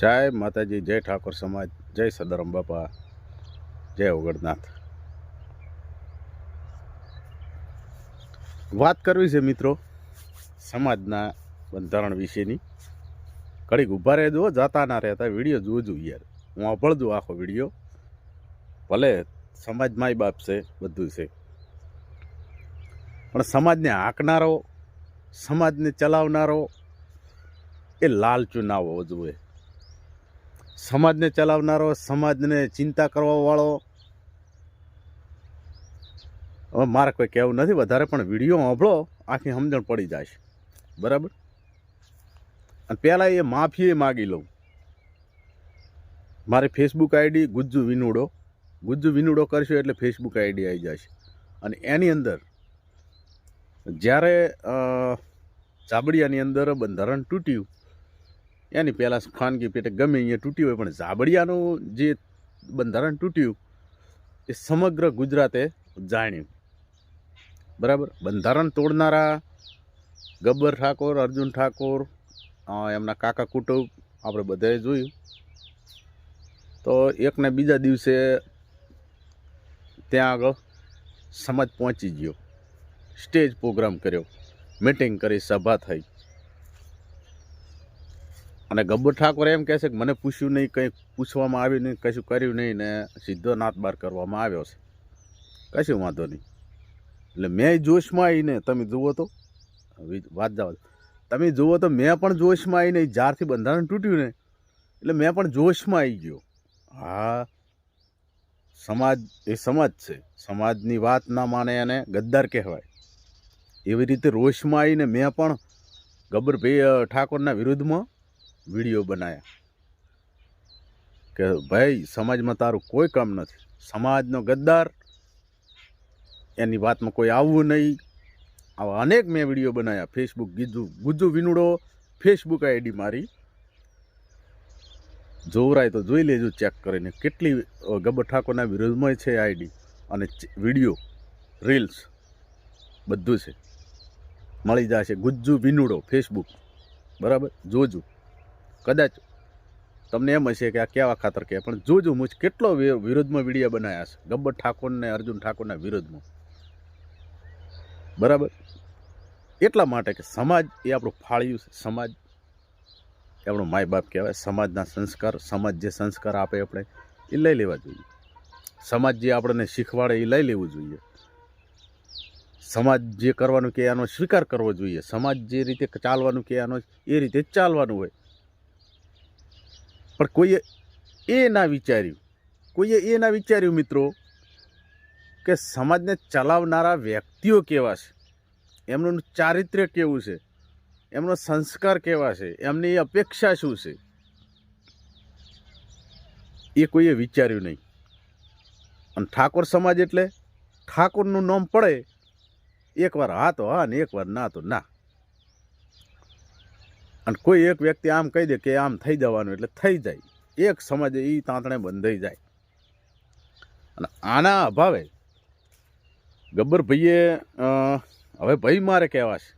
જય માતાજી, જય ઠાકોર સમાજ, જય સદારામ બાપા, જય ઓગળનાથ વાત કરવી છે મિત્રો સમાજના બંધારણ વિશેની. ઘડીક ઊભા રહેજો, જાતા ના રહેતા વીડિયો જોજો યાર. હું અભળજો આખો વીડિયો. ભલે સમાજ માય બાપ છે બધું છે. પણ સમાજને હાંકનારો, સમાજને ચલાવનારો એ લાલચુ ના હોવો જોઈએ. સમાજને ચલાવનારો, સમાજને ચિંતા કરવાવાળો હવે મારે કોઈ કહેવું નથી, વધારે પણ વીડિયો સાંભળો આખી સમજણ પડી જાય બરાબર? અને પહેલાં એ માફી માગી લઉં. મારી ફેસબુક આઈડી ગુજ્જુ વિનુડો. ગુજ્જુ વિનુડો કરશો એટલે ફેસબુક આઈડી આવી જશે. અને એની અંદર, જ્યારે ચાબડિયાની અંદર બંધારણ તૂટ્યું એની પહેલાં ખાનગી પેટે ગમે અહીંયા તૂટી હોય, પણ ઝાબડિયાનું જે બંધારણ તૂટ્યું, એ સમગ્ર ગુજરાતે જાણ્યું. બરાબર? બંધારણ તોડનારા ગબ્બર ઠાકોર, અર્જુન ઠાકોર એમના કાકા કુટુંબ, આપણે બધાએ જોયું. તો એકને બીજા દિવસે ત્યાં આગળ સમાજ પહોંચી ગયો. સ્ટેજ પ્રોગ્રામ કર્યો. મિટિંગ કરી, સભા થઈ. અને ગબ્બર ઠાકોર એમ કહે છે કે મને પૂછ્યું નહીં કંઈ પૂછવામાં આવ્યું નહીં કશું કર્યું નહીં ને સીધો નાતબાર કરવામાં આવ્યો છે. કશું વાંધો નહીં. એટલે મેં જોશમાં આવીને તમે જુઓ તો વાત જાઓ તમે જુઓ તો મેં પણ જોશમાં આવીને જ્યારથી બંધારણ તૂટ્યું ને એટલે મેં પણ જોશમાં આવી ગયો. હા સમાજ એ સમાજ છે. સમાજની વાત ના માને એને ગદ્દાર કહેવાય. એવી રીતે રોષમાં આવીને મેં પણ ગબ્બરભાઈ અ, ઠાકોરના વિરુદ્ધમાં વીડિયો બનાવ્યા કે ભાઈ, સમાજમાં તારું કોઈ કામ નથી. સમાજનો ગદ્દાર, એની વાતમાં કોઈ આવવું નહીં. આવા અનેક મેં વીડિયો બનાવ્યા ફેસબુક ગીજુ ગુજુ વિનુડો ફેસબુક આઈડી મારી. જોવરાય તો જોઈ લેજો, ચેક કરીને. કેટલી ગબ્બર ઠાકોરના વિરોધમાં છે આઈડી અને વીડિયો રીલ્સ બધું છે. મળી જશે. ગુજ્જુ વિનુડો ફેસબુક બરાબર? જોજો. કદાચ તમને એમ હશે કે આ કેવા ખાતર કે, પણ જોજો મુજ કેટલો વિરોધમાં વીડિયો બનાવ્યા છે? ગબ્બર ઠાકોર ને અર્જુન ઠાકોરના વિરોધમાં. બરાબર? એટલા માટે કે સમાજ એ આપણું ફાળ્યું છે. સમાજ એ આપણું માય બાપ કહેવાય. સમાજના સંસ્કાર, સમાજ જે સંસ્કાર આપે આપણે, એ લઈ લેવા જોઈએ. સમાજ જે આપણને શીખવાડે, એ લઈ લેવું જોઈએ. સમાજ જે કરવાનું કે એનો સ્વીકાર કરવો જોઈએ. સમાજ જે રીતે ચાલવાનું કે એનો એ રીતે ચાલવાનું હોય. પણ કોઈએ એ ના વિચાર્યું. કોઈએ એ ના વિચાર્યું મિત્રો કે સમાજને ચલાવનારા વ્યક્તિઓ કેવા છે? એમનું ચારિત્ર્ય કેવું છે? એમનો સંસ્કાર કેવા છે? એમની અપેક્ષા શું છે? એ કોઈએ વિચાર્યું નહીં. અને ઠાકોર સમાજ એટલે ઠાકોરનું નામ પડે. એકવાર હા તો હા ને એકવાર ના તો ના. અને કોઈ એક વ્યક્તિ આમ કહી દે કે આમ થઈ જવાનું એટલે થઈ જાય. એક સમજ એ તાંતણે બંધાઈ જાય. અને આના અભાવે ગબ્બર ભાઈએ હવે ભાઈ મારે કહેવા છે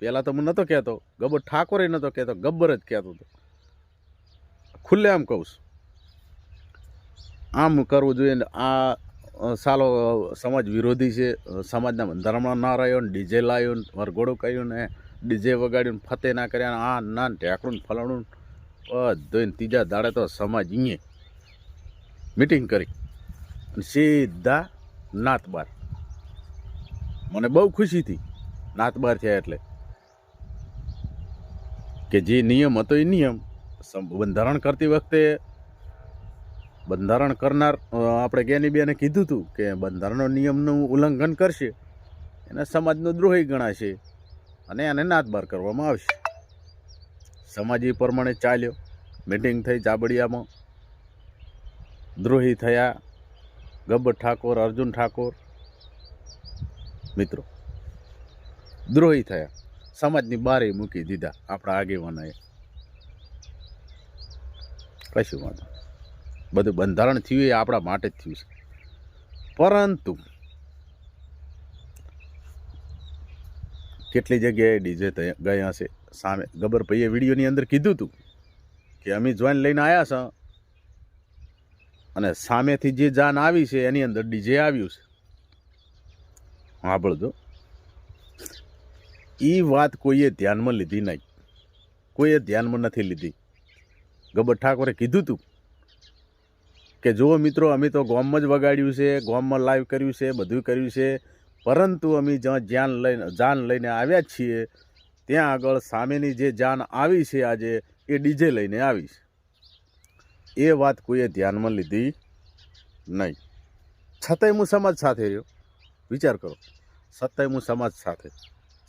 પહેલાં તો હું નહોતો કહેતો, ગબ્બર ઠાકોરે નહોતો કહેતો, ગબ્બર જ કહેતો હતો. ખુલ્લે આમ કહું છું. આમ કરવું જોઈએ ને આ સાલો સમાજ વિરોધી છે. સમાજના બંધારણમાં ના રહ્યો ને ડીજે લાવ્યો ને વરઘોડો કહ્યું ને ડીજે વગાડ્યું ફતે ના કર્યા આ ના ઢેકડું ફલાણું બધું ત્રીજા દાડે તો સમાજ અહીંયા મિટિંગ કરી અને સીધા નાતબાર. મને બહુ ખુશી હતી નાતબાર થયા એટલે કે જે નિયમ હતો એ નિયમ બંધારણ કરતી વખતે બંધારણ કરનાર આપણે આપણે જ્ઞાનીબેને કીધું હતું કે બંધારણનો નિયમનું ઉલ્લંઘન કરશે, એને સમાજનો દ્રોહી ગણાશે. અને એને નાદબાર કરવામાં આવશે. સમાજ એ પ્રમાણે ચાલ્યો. મિટિંગ થઈ ચાબડિયામાં. દ્રોહી થયા. ગબ્બર ઠાકોર, અર્જુન ઠાકોર. મિત્રો, દ્રોહી થયા. સમાજની બારે મૂકી દીધા આપણા આગેવાનાએ. કશું વાંધો. બધું બંધારણ થયું એ આપણા માટે જ થયું છે. પરંતુ કેટલી જગ્યાએ ડીજે ગયા છે. સામે ગબર ભાઈએ વિડીયોની અંદર કીધું હતું કે અમે જોઈન લઈને આવ્યા છે અને સામેથી જે જાન આવી છે એની અંદર ડીજે આવ્યું છે. સાંભળજો એ વાત કોઈએ ધ્યાનમાં લીધી નહીં. કોઈએ ધ્યાનમાં નથી લીધી. ગબર ઠાકોરે કીધું તું કે જુઓ મિત્રો, અમે તો ગોમમાં જ વગાડ્યું છે, ગોમમાં લાઈવ કર્યું છે, બધું કર્યું છે. પરંતુ અમે જ્યાં જાન લઈને જાન લઈને આવ્યા છીએ, ત્યાં આગળ સામેની જે જાન આવી છે આજે, એ ડીજે લઈને આવી છે. એ વાત કોઈએ ધ્યાનમાં લીધી નહીં. છતાંય હું સમાજ સાથે રહ્યો. વિચાર કરો. છતાંય હું સમાજ સાથે,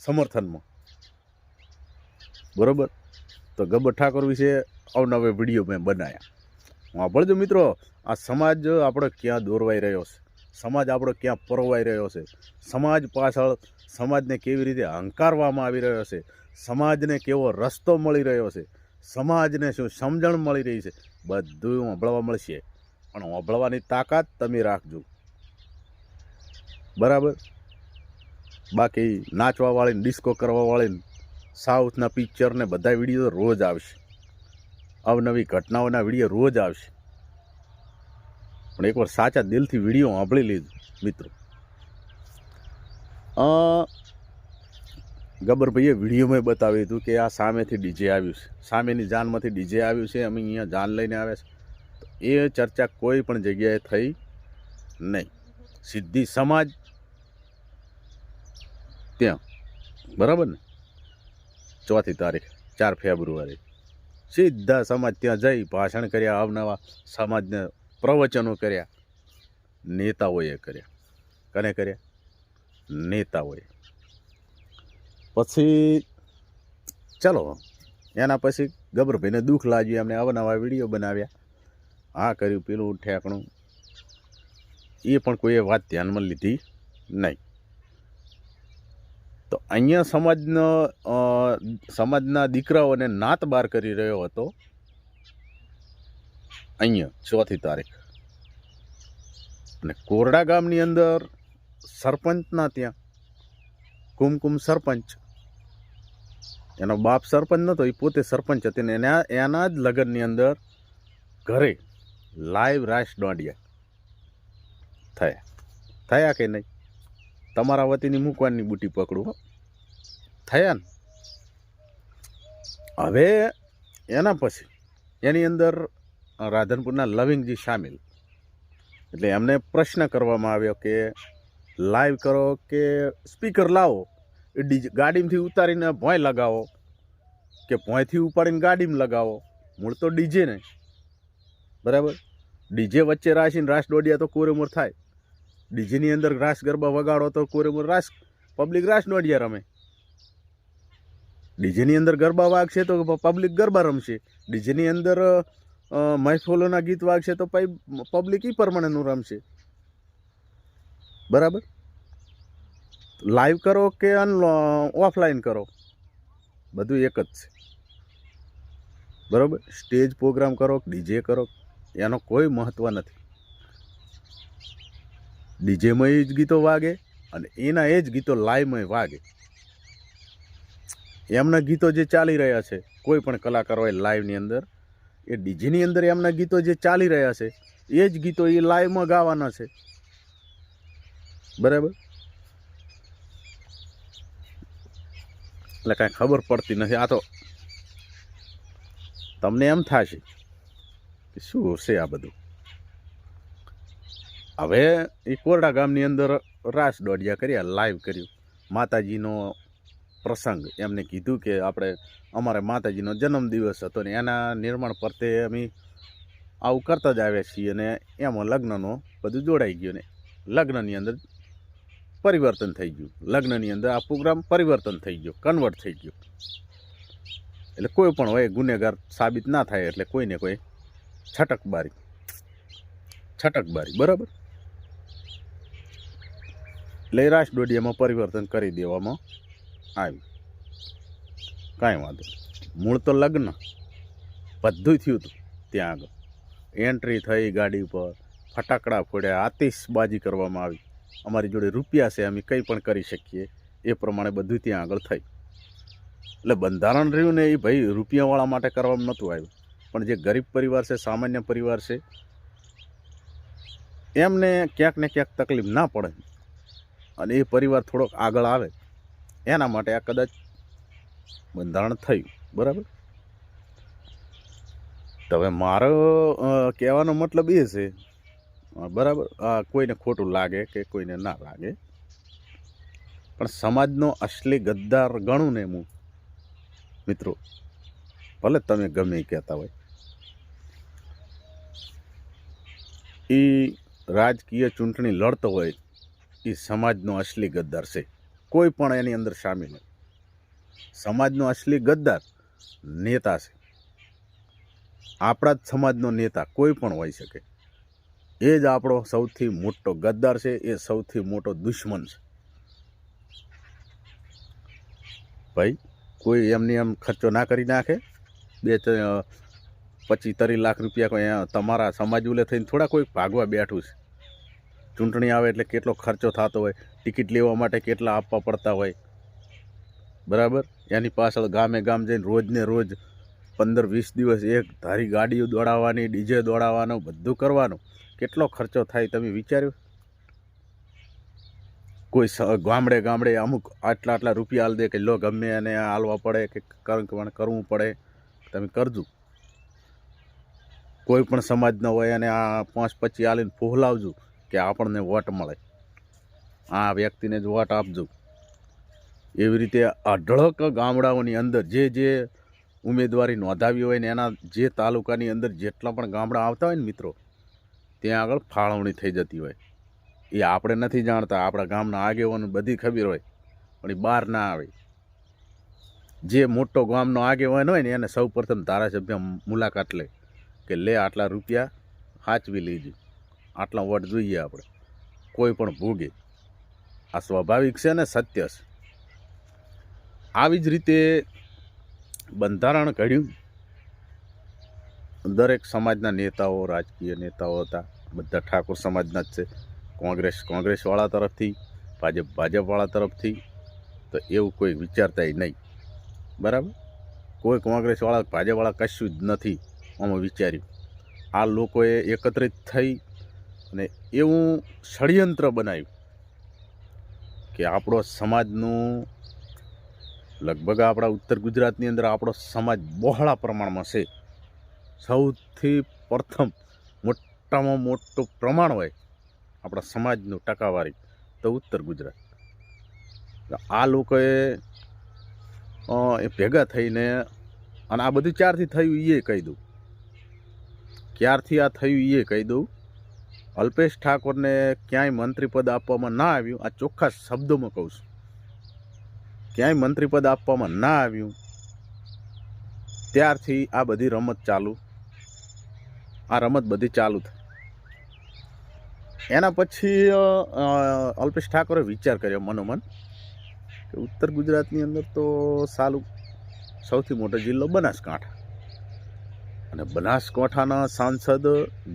સમર્થનમાં. બરોબર? તો ગબ્બર ઠાકોર વિશે અવનવે વીડિયો મેં બનાવ્યા વાપરજો મિત્રો, આ સમાજ આપણો ક્યાં દોરવાઈ રહ્યો છે? સમાજ આપણો ક્યાં પરોવાઈ રહ્યો છે? સમાજ પાછળ સમાજને કેવી રીતે હંકારવામાં આવી રહ્યો છે? સમાજને કેવો રસ્તો મળી રહ્યો છે? સમાજને શું સમજણ મળી રહી છે? બધું વાંભળવા મળશે. પણ વાંભળવાની તાકાત તમે રાખજો. બરાબર? બાકી નાચવાવાળીને ડિસ્કો કરવાવાળીને સાઉથના પિક્ચરને બધા વીડિયો રોજ આવશે. અવનવી ઘટનાઓના વીડિયો રોજ આવશે. પણ એકવાર સાચા દિલથી વીડિયો સાંભળી લીધું, મિત્રો. ગબરભાઈએ વિડીયોમાં બતાવ્યું હતું કે આ સામેથી ડીજે આવ્યું છે. સામેની જાનમાંથી ડીજે આવ્યું છે, અમે અહીંયા જાન લઈને આવ્યા છે. એ ચર્ચા કોઈ પણ જગ્યાએ થઈ નહીં. સીધી સમાજ ત્યાં. બરાબર ને? ચોથી તારીખ, ચાર ફેબ્રુઆરી. સીધા સમાજ ત્યાં જઈ ભાષણ કર્યા અવનવા સમાજને પ્રવચનો કર્યા, નેતાઓએ કર્યા. કને કર્યા? નેતાઓએ. પછી, ચલો, એના પછી ગબરભાઈને દુઃખ લાગ્યું, એમને અવનવા વીડિયો બનાવ્યા. આ કર્યું, પેલું ઠેકણું. એ પણ કોઈએ વાત ધ્યાનમાં લીધી નહીં. તો અહીંયા સમાજનો સમાજના દીકરાઓને નાત બાર કરી રહ્યો હતો. અહીંયા ચોથી તારીખ. અને કોરડા ગામની અંદર સરપંચના ત્યાં. કુમકુમ સરપંચ. એનો બાપ સરપંચ નહોતો એ પોતે સરપંચ હતી. ને એના એના જ લગ્નની અંદર ઘરે લાઈવ રાસ દોંડિયા થયા. થયા કે નહીં? તમારા વતીની મૂકવાની બુટી પકડું. થયા ને? હવે એના પછી, એની અંદર રાધનપુરના લવિંગજી સામેલ. એટલે એમને પ્રશ્ન કરવામાં આવ્યો કે લાઈવ કરો કે સ્પીકર લાવો? એ ડીજે ગાડીમાંથી ઉતારીને ભોંય લગાવો? કે ભોંયથી ઉપાડીને ગાડીમાં લગાવો? મૂળ તો ડીજે ને. બરાબર? ડીજે વચ્ચે રાશીને રાસ દોડ્યા તો કોરેમોર થાય. ડીજેની અંદર રાસ ગરબા વગાડો તો કોરેમોર રાસ પબ્લિક રાસ દોડ્યા રમે. ડીજેની અંદર ગરબા વાગશે તો પબ્લિક ગરબા રમશે. ડીજેની અંદર અ, મહેફોલોના ગીત વાગશે તો પછી પબ્લિક ઈ પ્રમાણેનું રમશે. બરાબર? લાઈવ કરો કે ઓફલાઈન કરો? બધું એક જ છે. બરાબર? સ્ટેજ પ્રોગ્રામ કરો ડીજે કરો એનો કોઈ મહત્ત્વ નથી. ડીજેમાં એ જ ગીતો વાગે અને એના એ જ ગીતો લાઈવમાં વાગે. એમના ગીતો જે ચાલી રહ્યા છે કોઈ પણ કલાકાર હોય લાઈવની અંદર એ ડીજીની અંદર એમના ગીતો જે ચાલી રહ્યા છે, એ જ ગીતો એ લાઈવમાં ગાવાના છે. બરાબર? એટલે કાંઈ ખબર પડતી નથી. આ તો તમને એમ થશે કે શું છે આ બધું? હવે એ કોરડા ગામની અંદર રાસ દોડિયા કર્યા લાઈવ કર્યું. માતાજીનો પ્રસંગ. એમને કીધું કે આપણે, અમારે માતાજીનો જન્મદિવસ હતો ને એના નિર્માણ પરતે અમે આવું કરતા જ આવ્યા છીએ અને એમાં લગ્નનો બધું જોડાઈ ગયું ને. લગ્નની અંદર પરિવર્તન થઈ ગયું. લગ્નની અંદર આ પ્રોગ્રામ પરિવર્તન થઈ ગયો કન્વર્ટ થઈ ગયો. એટલે કોઈ પણ હોય, ગુનેગાર સાબિત ના થાય એટલે કોઈને કોઈ છટકબારી. છટકબારી, બરાબર? એટલે રાસ દોડિયામાં પરિવર્તન કરી દેવામાં આવ્યું કાંઈ વાંધો. મૂળ તો લગ્ન. બધું થયું હતું ત્યાં આગળ. એન્ટ્રી થઈ ગાડી પર ફટાકડા ફોડ્યા, આતિશબાજી કરવામાં આવી. અમારી જોડે રૂપિયા છે, અમે કંઈ પણ કરી શકીએ. એ પ્રમાણે બધું ત્યાં આગળ થઈ. એટલે બંધારણ રહ્યું ને એ ભાઈ રૂપિયાવાળા માટે કરવામાં નહોતું આવ્યું. પણ જે ગરીબ પરિવાર છે, સામાન્ય પરિવાર છે, એમને ક્યાંક ને ક્યાંક તકલીફ ના પડે. અને એ પરિવાર થોડોક આગળ આવે. એના માટે આ કદાચ બંધારણ થયું, બરાબર? તો હવે મારો કહેવાનો મતલબ એ છે બરાબર? કોઈને ખોટું લાગે કે કોઈને ના લાગે, પણ સમાજનો અસલી ગદ્દાર ગણું ને હું, મિત્રો, ભલે તમે ગમે કહેતા હોય. એ રાજકીય ચૂંટણી લડતો હોય એ સમાજનો અસલી ગદ્દાર છે. કોઈ પણ એની અંદર સામેલ હોય સમાજનો અસલી ગદ્દાર નેતા છે. આપણા જ સમાજનો નેતા કોઈ પણ હોઈ શકે. એ જ આપણો સૌથી મોટો ગદ્દાર છે, એ સૌથી મોટો દુશ્મન છે. ભાઈ, કોઈ એમની એમ ખર્ચો ના કરી નાખે? બે પચીસ, ત્રીસ લાખ રૂપિયા કોઈ તમારા સમાજ ઉલે થઈને થોડા કોઈ ભાગવા બેઠું છે? ચૂંટણી આવે એટલે કેટલો ખર્ચો થતો હોય, ટિકિટ લેવા માટે કેટલા આપવા પડતા હોય. બરાબર? એની પાછળ ગામે ગામ જઈને રોજને રોજ પંદર વીસ દિવસ એક ધારી ગાડીઓ દોડાવવાની, ડીજે દોડાવવાનું, બધું કરવાનું. કેટલો ખર્ચો થાય તમે વિચાર્યું? કોઈ ગામડે ગામડે અમુક આટલા આટલા રૂપિયા હાલ દે કે લો ગમે અને હાલવા પડે કે કર- કરવું પડે, તમે કરજો. કોઈ પણ સમાજનો હોય અને આ પાંચ પચી હાલીને ફોહલાવજો. કે આપણને વોટ મળે. આ વ્યક્તિને જ વોટ આપજો. એવી રીતે અઢળક ગામડાઓની અંદર જે જે ઉમેદવારી નોંધાવી હોય ને એના જે તાલુકાની અંદર જેટલા પણ ગામડા આવતા હોય ને મિત્રો, ત્યાં આગળ ફાળવણી થઈ જતી હોય. એ આપણે નથી જાણતા, આપણા ગામના આગેવાનો બધી ખબર હોય, પણ એ બહાર ના આવે. જે મોટો ગામનો આગેવાન હોય ને એને સૌ પ્રથમ ધારાસભ્ય મુલાકાત લે કે લે આટલા રૂપિયા સાચવી લેજો. આટલા વોટ જોઈએ આપણે. કોઈ પણ ભોગે. આ સ્વાભાવિક છે ને સત્ય છે. આવી જ રીતે બંધારણ ઘડ્યું. દરેક સમાજના નેતાઓ, રાજકીય નેતાઓ હતા. બધા ઠાકોર સમાજના જ છે. કોંગ્રેસ કોંગ્રેસવાળા તરફથી, ભાજપ ભાજપવાળા તરફથી. તો એવું કોઈ વિચારતા નહીં. બરાબર? કોઈ કોંગ્રેસવાળા, ભાજપવાળા કશું જ નથી. આમાં વિચાર્યું. આ લોકોએ એકત્રિત થઈ અને એવું ષડયંત્ર બનાવ્યું કે આપણો સમાજનું લગભગ આપણા ઉત્તર ગુજરાતની અંદર આપણો સમાજ બહોળા પ્રમાણમાં છે. સૌથી પ્રથમ મોટામાં મોટું પ્રમાણ હોય આપણા સમાજનું ટકાવારી તો ઉત્તર ગુજરાત. આ લોકોએ એ ભેગા થઈને અને આ બધું ક્યારથી થયું એ કહી દઉં. ક્યારથી આ થયું એ કહી દઉં અલ્પેશ ઠાકોરને ક્યાંય મંત્રીપદ આપવામાં ના આવ્યું, આ ચોખ્ખા શબ્દોમાં કહું છું. ક્યાંય મંત્રીપદ આપવામાં ના આવ્યું, ત્યારથી આ બધી રમત ચાલુ. આ રમત બધી ચાલુ થઈ. એના પછી અલ્પેશ ઠાકોરે વિચાર કર્યો મનોમન, કે ઉત્તર ગુજરાતની અંદર તો સાલું સૌથી મોટો જિલ્લો બનાસકાંઠા. અને બનાસકાંઠાના સાંસદ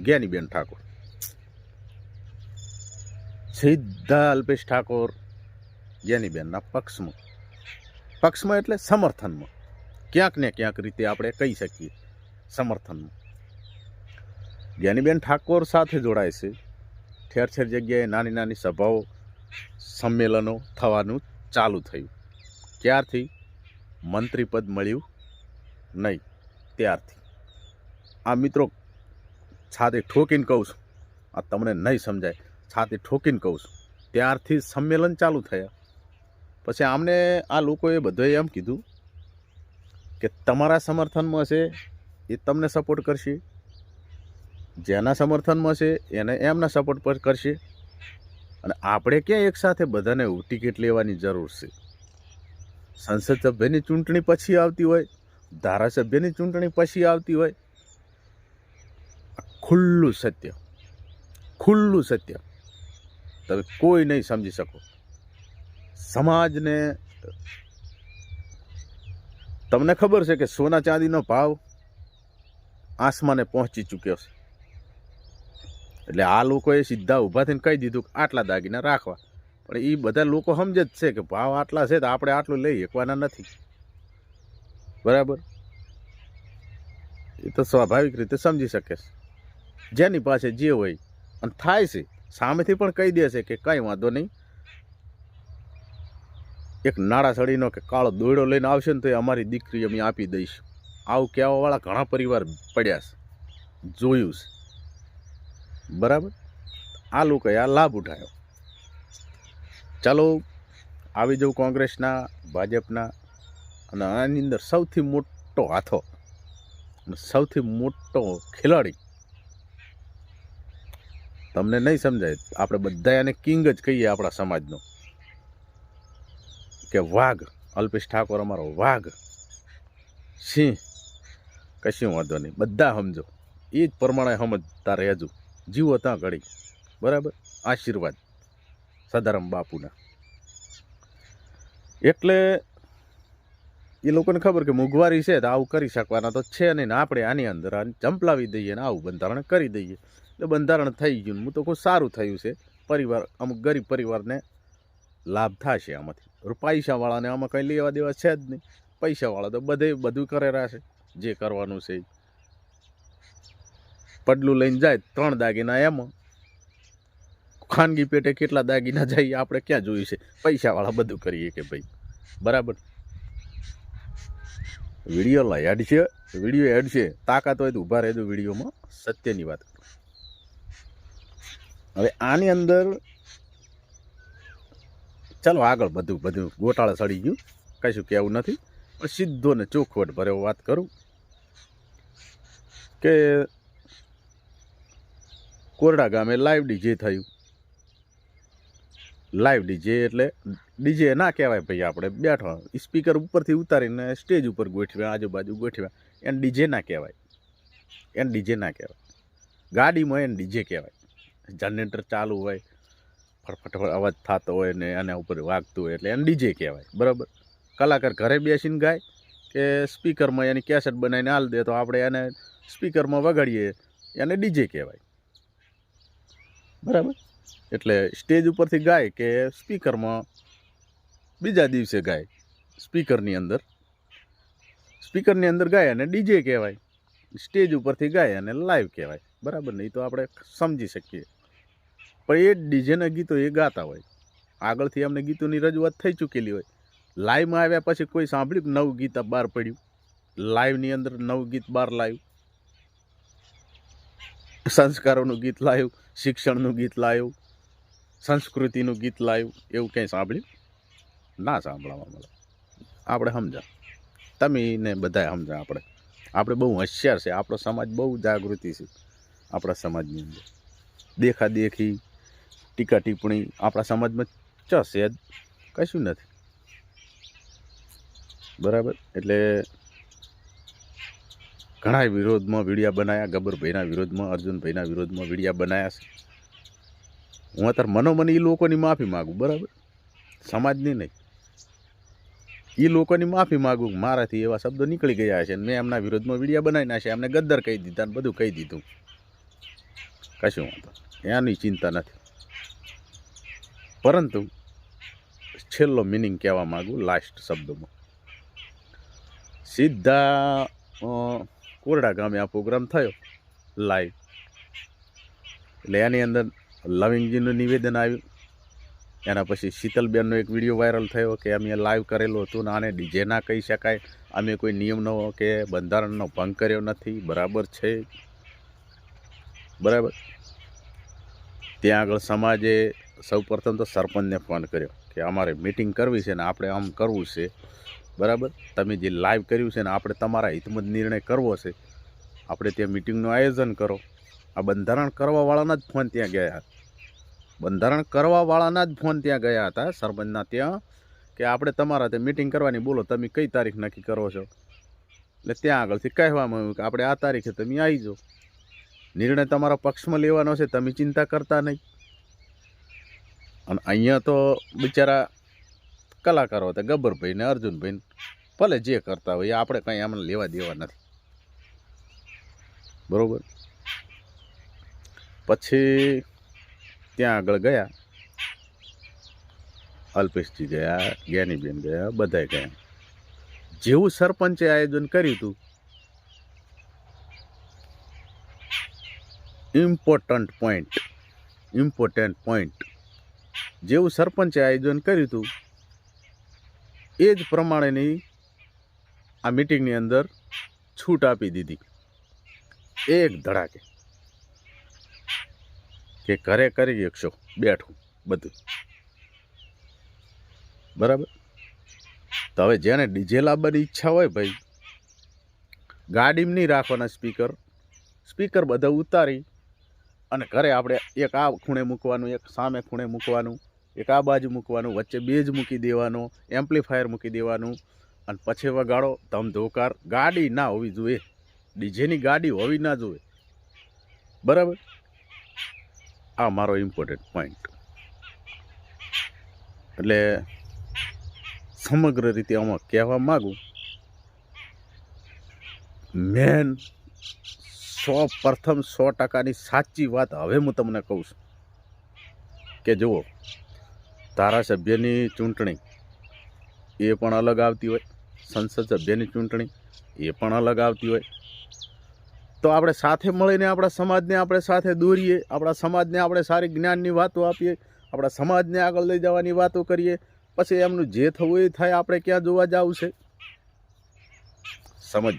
જ્ઞાનીબેન ઠાકોર. સીધા અલ્પેશ ઠાકોર જેનીબેનના પક્ષમાં. પક્ષમાં એટલે સમર્થનમાં. ક્યાંક ને ક્યાંક રીતે આપણે કહી શકીએ, સમર્થનમાં. જ્ઞાનીબેન ઠાકોર સાથે જોડાય છે, ઠેર ઠેર જગ્યાએ નાની નાની સભાઓ, સંમેલનો થવાનું ચાલુ થયું. ક્યારથી? મંત્રીપદ મળ્યું નહીં, ત્યારથી. આ મિત્રો, છાતે ઠોકીને કહું છું, આ તમને નહીં સમજાય. છાતે ઠોકીને કહું છું. ત્યારથી સંમેલન ચાલુ થયા. પછી આમને આ લોકોએ બધાએ એમ કીધું કે તમારા સમર્થનમાં છે એ તમને સપોર્ટ કરશે. જેના સમર્થનમાં છે એને એમના સપોર્ટ પર કરશે. અને આપણે ક્યાં એકસાથે બધાને ટિકિટ લેવાની જરૂર છે. સંસદ સભ્યની ચૂંટણી પછી આવતી હોય, ધારાસભ્યની ચૂંટણી પછી આવતી હોય. ખુલ્લું સત્ય ખુલ્લું સત્ય. તમે કોઈ નહીં સમજી શકો. સમાજને તમને ખબર છે કે સોના ચાંદીનો ભાવ આસમાને પહોંચી ચૂક્યો છે. એટલે આ લોકોએ સીધા ઊભા થઈને કહી દીધું કે આટલા દાગીના રાખવા. પણ એ બધા લોકો સમજે જ છે કે ભાવ આટલા છે તો આપણે આટલું લઈ શકવાના નથી. બરાબર? એ તો સ્વાભાવિક રીતે સમજી શકે છે. જેની પાસે જે હોય અને થાય છે સામેથી પણ કહી દે છે કે કંઈ વાંધો નહીં. એક નાળા સળીનો કે કાળો દોયડો લઈને આવશે ને તો એ અમારી દીકરી અમે આપી દઈશ. આવું કહેવાવાળા ઘણા પરિવાર પડ્યા છે. જોયું છે. બરાબર? આ લોકોએ આ લાભ ઉઠાવ્યો. ચાલો, આવી જવું કોંગ્રેસના, ભાજપના અને આની અંદર સૌથી મોટો હાથો અને સૌથી મોટો ખેલાડી તમને નહીં સમજાય. આપણે બધા એને કિંગ જ કહીએ આપણા સમાજનો. કે વાઘ, અલ્પેશ ઠાકોર અમારો વાઘ. સિંહ, કશું વાંધો નહીં. બધા સમજો. એ જ પ્રમાણે સમજતા રહેજો જીવો ત્યાં ઘડી બરાબર? આશીર્વાદ. સદારામ બાપુના. એટલે એ લોકોને ખબર કે મોંઘવારી છે તો આવું કરી શકવાના તો છે નહીં ને. આપણે આની અંદર ચંપલાવી દઈએ ને આવું બંધારણ કરી દઈએ. એટલે બંધારણ થઈ ગયું હું તો કહું સારું થયું છે. પરિવાર, અમુક ગરીબ પરિવારને લાભ થશે આમાંથી. પૈસાવાળાને આમાં કંઈ લેવા દેવા છે જ નહીં. પૈસાવાળા તો બધે બધું કરે છે જે કરવાનું છે પડલું લઈને જાય ત્રણ દાગીના એમાં. ખાનગી પેટે કેટલા દાગીના જાય આપણે ક્યાં જોયું છે? પૈસાવાળા બધું કરીએ કે ભાઈ? બરાબર? વીડિયો લઈ એડ છે, વીડિયો એડ છે. તાકાત હોય તો ઊભા રહેજો વિડીયોમાં. સત્યની વાત હવે આની અંદર ચાલો આગળ બધું બધું ગોટાળા સડી ગયું. કશું કહેવું નથી. પણ સીધો ને ચોખવટ ભરે વાત કરું કે કોરડા ગામે લાઈવ ડીજે થયું. લાઈવ ડીજે એટલે ડીજે ના કહેવાય ભાઈ આપણે. બેઠા સ્પીકર ઉપરથી ઉતારીને સ્ટેજ ઉપર ગોઠવ્યા, આજુબાજુ ગોઠવ્યા. એને ડીજે ના કહેવાય. એને ડીજે ના કહેવાય. ગાડીમાં એને ડીજે કહેવાય. જનરેટર ચાલુ હોય, ફટફટ અવાજ થતો હોય ને એના ઉપર વાગતું હોય એટલે એને ડીજે કહેવાય, બરાબર? કલાકાર ઘરે બેસીને ગાય કે સ્પીકરમાં એની કેસેટ બનાવીને હાલ દે તો આપણે એને સ્પીકરમાં વગાડીએ, એને ડીજે કહેવાય. બરાબર? એટલે સ્ટેજ ઉપરથી ગાય કે સ્પીકરમાં બીજા દિવસે ગાય, સ્પીકરની અંદર. સ્પીકરની અંદર ગાય અને ડીજે કહેવાય. સ્ટેજ ઉપરથી ગાય અને લાઈવ કહેવાય. બરાબર ને, એ તો આપણે સમજી શકીએ. પણ એ ડીજેના ગીતો એ ગાતા હોય. આગળથી અમને ગીતોની રજૂઆત થઈ ચૂકેલી હોય. લાઈવમાં આવ્યા પછી કોઈ સાંભળ્યું નવું ગીત બહાર પડ્યું? લાઈવની અંદર નવું ગીત બહાર લાવ્યું સંસ્કારોનું ગીત લાવ્યું શિક્ષણનું ગીત લાવ્યું સંસ્કૃતિનું ગીત લાવ્યું એવું કંઈ સાંભળ્યું? ના સાંભળવા મળે. આપણે સમજા તમે ને બધાએ સમજા આપણે. આપણે બહુ હોશિયાર છે. આપણો સમાજ બહુ જાગૃતિ છે. આપણા સમાજની અંદર. દેખાદેખી ટીકા ટિપ્પણી આપણા સમાજમાં ચશે જ કશું નથી. બરાબર? એટલે ઘણા વિરોધમાં વિડીયા બનાવ્યા ગબ્બરભાઈના વિરોધમાં, અર્જુનભાઈના વિરોધમાં વિડીયા બનાવ્યા છે. હું અત્યારે મનોમન એ લોકોની માફી માગું, બરાબર? સમાજની નહીં. એ લોકોની માફી માગું મારાથી એવા શબ્દો નીકળી ગયા છે મેં એમના વિરોધમાં વિડીયા બનાવી નાખ્યા, એમને ગદ્દર કહી દીધા બધું કહી દીધું. કશું વાંધો એની ચિંતા નથી. પરંતુ છેલ્લો મિનિંગ કહેવા માગું લાસ્ટ શબ્દોમાં. સીધા કોરડા ગામે આ પ્રોગ્રામ થયો લાઈવ એટલે એની અંદર લવિંગજીનું નિવેદન આવ્યું. એના પછી શીતલબેનનો એક વીડિયો વાયરલ થયો કે અમે લાઈવ કરેલું હતું ને આને ડીજે ના કહી શકાય. અમે કોઈ નિયમનો કે બંધારણનો ભંગ કર્યો નથી. બરાબર છે. બરાબર? ત્યાં આગળ સમાજે સૌ પ્રથમ તો સરપંચને ફોન કર્યો કે અમારે મિટિંગ કરવી છે ને આપણે આમ કરવું છે. બરાબર? તમે જે લાઈવ કર્યું છે ને આપણે તમારા હિતમાં નિર્ણય કરવો છે. આપણે ત્યાં મિટિંગનું આયોજન કરો. આ બંધારણ કરવાવાળાના જ ફોન ત્યાં ગયા હતા. બંધારણ કરવાવાળાના જ ફોન ત્યાં ગયા હતા. સરપંચના ત્યાં કે આપણે તમારા ત્યાં મિટિંગ કરવાની. બોલો, તમે કઈ તારીખ નક્કી કરો છો? એટલે ત્યાં આગળથી કહેવામાં આવ્યું કે આપણે આ તારીખે તમે આવી જાઓ. નિર્ણય તમારા પક્ષમાં લેવાનો છે, તમે ચિંતા કરતા નહીં. અને અહીંયા તો બિચારા કલાકારો હતા, ગબ્બરભાઈ ને અર્જુનભાઈ ભલે જે કરતા હોય આપણે કંઈ આમને લેવા દેવા નથી. બરાબર? પછી ત્યાં આગળ ગયા. અલ્પેશજી ગયા, જ્ઞાનીબેન ગયા, બધાય ગયા. જેવું સરપંચે આયોજન કર્યું હતું ઇમ્પોર્ટન્ટ પોઈન્ટ ઇમ્પોર્ટન્ટ પોઈન્ટ જેવું સરપંચે આયોજન કર્યું હતું, એ જ પ્રમાણેની આ મિટિંગની અંદર છૂટ આપી દીધી. એક ધડાકે કે ઘરે કરી શકશો બેઠું બધું. બરાબર? તો હવે જેને ડીજે લાવવાની ઈચ્છા હોય ભાઈ ગાડીમાં નહીં રાખવાના સ્પીકર સ્પીકર બધા ઉતારી અને ઘરે આપણે એક આ ખૂણે મૂકવાનું, એક સામે ખૂણે મૂકવાનું, એક આ બાજુ મૂકવાનું, વચ્ચે બેજ મૂકી દેવાનો, એમ્પ્લીફાયર મૂકી દેવાનું, અને પછી વગાડો ધમધોકાર. ગાડી ના હોવી જોઈએ. ડીજેની ગાડી હોવી ના જોઈએ. બરાબર? આ મારો ઇમ્પોર્ટન્ટ પોઈન્ટ એટલે સમગ્ર રીતે આમાં કહેવા માગું, મેન સો, પ્રથમ સો ટકાની સાચી વાત હવે હું તમને કહું છું. કે જુઓ, ધારાસભ્યની ચૂંટણી એ પણ અલગ આવતી હોય, સંસદ સભ્યની ચૂંટણી એ પણ અલગ આવતી હોય. તો આપણે સાથે મળીને આપણા સમાજને આપણે સાથે દોરીએ, આપણા સમાજને આપણે સારી જ્ઞાનની વાતો આપીએ, આપણા સમાજને આગળ લઈ જવાની વાતો કરીએ, પછી એમનું જે થવું એ થાય, આપણે ક્યાં જોવા જવું છે? સમજ.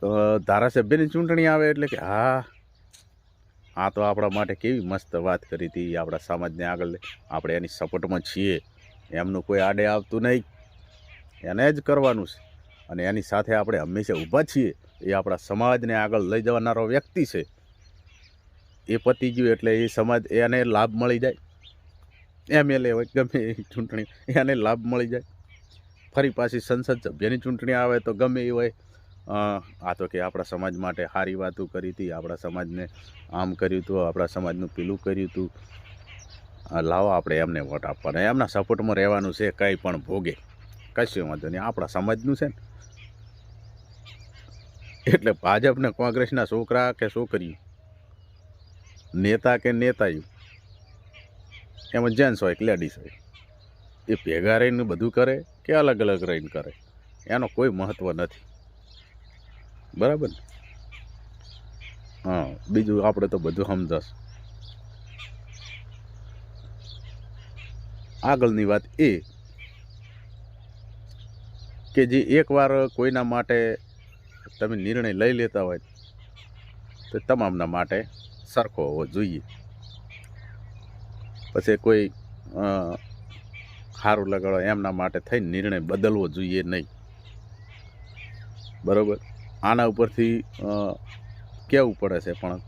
તો ધારાસભ્યની ચૂંટણી આવે એટલે કે, હા, આ તો આપણા માટે કેવી મસ્ત વાત કરી હતી, આપણા સમાજને આગળ, આપણે એની સપોર્ટમાં છીએ, એમનું કોઈ આડે આવતું નહીં. એને જ કરવાનું છે. અને એની સાથે આપણે હંમેશા ઊભા છીએ. એ આપણા સમાજને આગળ લઈ જવાનારો વ્યક્તિ છે. એ પતી ગયું એટલે એ સમાજ એને લાભ મળી જાય. એમએલએ હોય, ગમે ચૂંટણી, એને લાભ મળી જાય. ફરી પાછી સંસદ સભ્યની ચૂંટણી આવે તો ગમે એ હોય. આ તો કે આપણા સમાજ માટે સારી વાતો કરી હતી. આપણા સમાજને આમ કર્યું હતું, આપણા સમાજનું પેલું કર્યું હતું. લાવો આપણે એમને વોટ આપવાના. એમના સપોર્ટમાં રહેવાનું છે, કંઈ પણ ભોગે. કશું વાંધો નહીં. આપણા સમાજનું છે ને. એટલે ભાજપને કોંગ્રેસના છોકરા કે છોકરીઓ, નેતા કે નેતાયું એમાં જેન્ટ્સ હોય કે લેડીઝ હોય. એ ભેગા રહીને બધું કરે કે અલગ અલગ રહીને કરે? એનો કોઈ મહત્ત્વ નથી. બરાબર ને? હા, બીજું આપણે તો બધું સમજાશ. આગળની વાત એ કે જે એકવાર કોઈના માટે તમે નિર્ણય લઈ લેતા હોય, તો તમામના માટે સરખો હોવો જોઈએ. પછી કોઈ સારું લગાડો, એમના માટે થઈને નિર્ણય બદલવો જોઈએ નહીં. બરાબર? આના ઉપરથી કહેવું પડે છે પણ?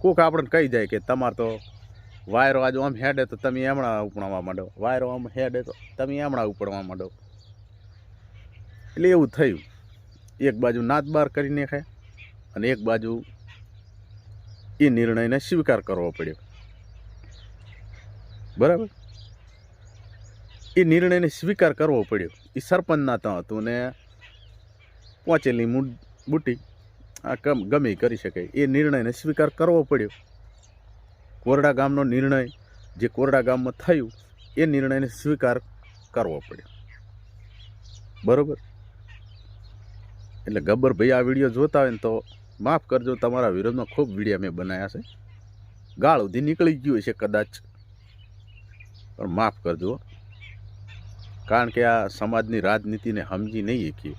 કોક આપણને કહી જાય કે તમારે તો વાયરો આજે આમ હેડે તો તમે એમણા ઉપડવા માંડો. વાયરો આમ હેડે તો તમે એમણા ઉપડવા માંડો. એટલે એવું થયું. એક બાજુ નાત બાર કરી નાખે અને એક બાજુ એ નિર્ણયને સ્વીકાર કરવો પડ્યો. બરાબર? એ નિર્ણયને સ્વીકાર કરવો પડ્યો. એ સરપંચના ત્યાં હતું ને પહોંચેલી બુટી, આ ગમે કરી શકે. એ નિર્ણયને સ્વીકાર કરવો પડ્યો. કોરડા ગામનો નિર્ણય, જે કોરડા ગામમાં થયું, એ નિર્ણયને સ્વીકાર કરવો પડ્યો. બરોબર? એટલે ગબ્બર ભાઈ આ વીડિયો જોતા હોય ને તો માફ કરજો, તમારા વિરોધમાં ખૂબ વીડિયો મેં બનાવ્યા છે. ગાળ સુધી નીકળી ગયું છે કદાચ. પણ માફ કરજો. કારણ કે આ સમાજની રાજનીતિને સમજી નહીં શકીએ.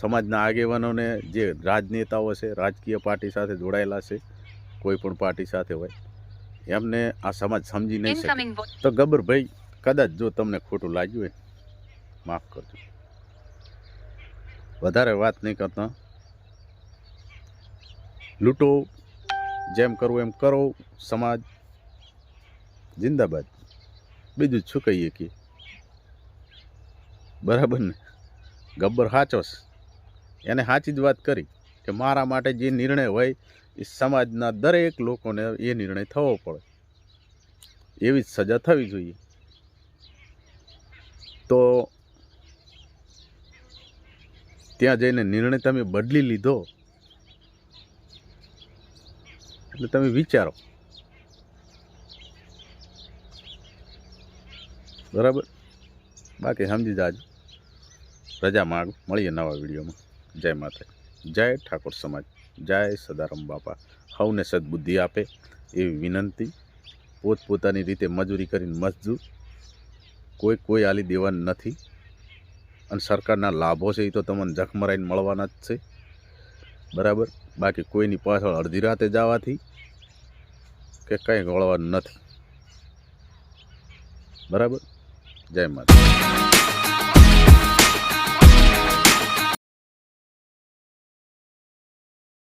સમાજના આગેવાનોને જે રાજનેતાઓ છે રાજકીય પાર્ટી સાથે જોડાયેલા છે કોઈ પણ પાર્ટી સાથે હોય એમને આ સમાજ સમજી નહીં શકે. તો ગબર ગબ્બરભાઈ કદાચ જો તમને ખોટું લાગ્યું હોય માફ કરજો. વધારે વાત નહીં કરતા. લૂંટો જેમ કરવું એમ કરો સમાજ જિંદાબાદ. બીજું શું કહીએ કે બરાબર ને? ગબ્બર સાચો એને સાચી જ વાત કરી કે મારા માટે જે નિર્ણય હોય એ સમાજના દરેક લોકોને એ નિર્ણય થવો પડે. એવી જ સજા થવી જોઈએ. તો ત્યાં જઈને નિર્ણય તમે બદલી લીધો. એટલે તમે વિચારો. બરાબર? બાકી સમજી જાજો. રજા માગ, મળીએ નવા વિડીયોમાં. જય માતા જય ઠાકોર સમાજ. જય સદારામ બાપા. સૌને સદબુદ્ધિ આપે એવી વિનંતી. પોતપોતાની રીતે મજૂરી કરીને મજદૂર. કોઈ કોઈ આલી દેવાનું નથી. અને સરકારના લાભો છે એ તો તમને જખમરાઈને મળવાના જ છે. બરાબર? બાકી કોઈની પાછળ અડધી રાતે જવાથી કે કંઈ ગળવાનું નથી. બરાબર? જય માતા